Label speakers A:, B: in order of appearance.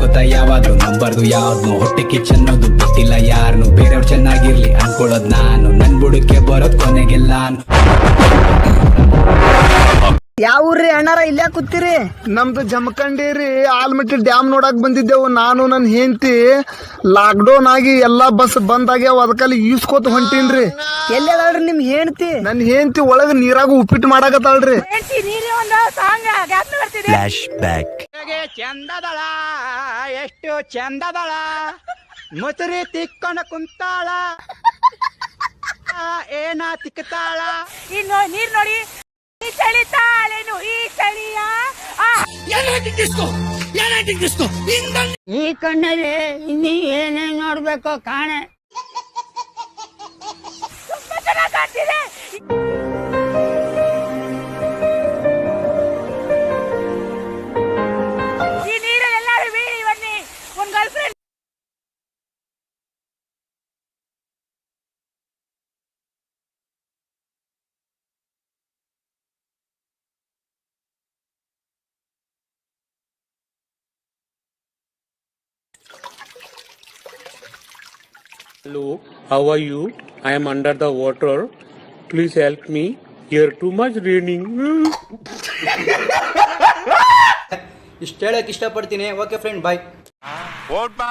A: ಅನ್ಕೋತಾ ಯಾವಾಗ್ಲೂ ನಂಬರ್ದು ಯಾವ್ದು ಹೊಟ್ಟೆ ಕಿಚ್ಚನ್ನೋದು ಗೊತ್ತಿಲ್ಲ ಯಾರನು. ಬೇರೆಯವ್ರು ಚೆನ್ನಾಗಿರ್ಲಿ ಅನ್ಕೊಳ್ಳೋದ್ ನಾನು. ನನ್ ಬುಡಕ್ಕೆ ಬರೋದ್ ಕೊನೆಗೆಲ್ಲ
B: ಯಾವ ಊರ್ರಿ ಅಣ್ಣಾರ? ಇಲ್ಲೇ ಕೂತಿರಿ?
C: ನಮ್ದು ಜಮಖಂಡಿ ಆಲ್ಮಟ್ಟಿ ಡ್ಯಾಮ್ ನೋಡಕ್ ಬಂದಿದ್ದೆವು. ನಾನು ನನ್ನ ಹೆಂಡತಿ. ಲಾಕ್ಡೌನ್ ಆಗಿ ಎಲ್ಲಾ ಬಸ್ ಬಂದ್ ಆಗ್ಯಾವ. ಅದಕ್ಕಲ್ಲಿ ಈಸ್ಕೋತ ಹೊಂಟೀನ್ರಿ
B: ಎಲ್ಲಿ ಅದಾಳ್ರಿ ನಿಮ್ ಹೆಂಡತಿ?
C: ನನ್ನ ಹೆಂಡತಿ ಒಳಗ ನೀರಾಗ ಉಪ್ಪಿಟ್ಟು ಮಾಡಕತ್ತಾಳ್ರಿ.
D: ಚಂದದಳ ಎಷ್ಟು ಚಂದದಳ. ಮುಸುರಿ ತಿಕ್ಕೊಂಡು ಕುಂತಾಳ. ಏನ ತಿಕ್ಕತಾಳ
E: ಇನ್ನು ನೀರ್ ನೋಡಿ ಈ ಚಳಿ ತಾಳೇನು ಈ ಚಳಿಯ?
F: ಈ ಕಣ್ಣಲ್ಲಿ ಇನ್ನಿ ಏನೇನ್ ನೋಡ್ಬೇಕು ಕಾಣೆ.
E: ತುಂಬಾ ಚೆನ್ನಾಗಿ ಕಾಣ್ತಿದೆ.
G: Hello, how are you? I am under the water. Please help me. Here too much raining.
H: ಇಷ್ಟು ಹೇಳಕ್ ಇಷ್ಟಪಡ್ತೀನಿ ಓಕೆ ಫ್ರೆಂಡ್ ಬಾಯ್
I: ಓಟ್ ಬಾ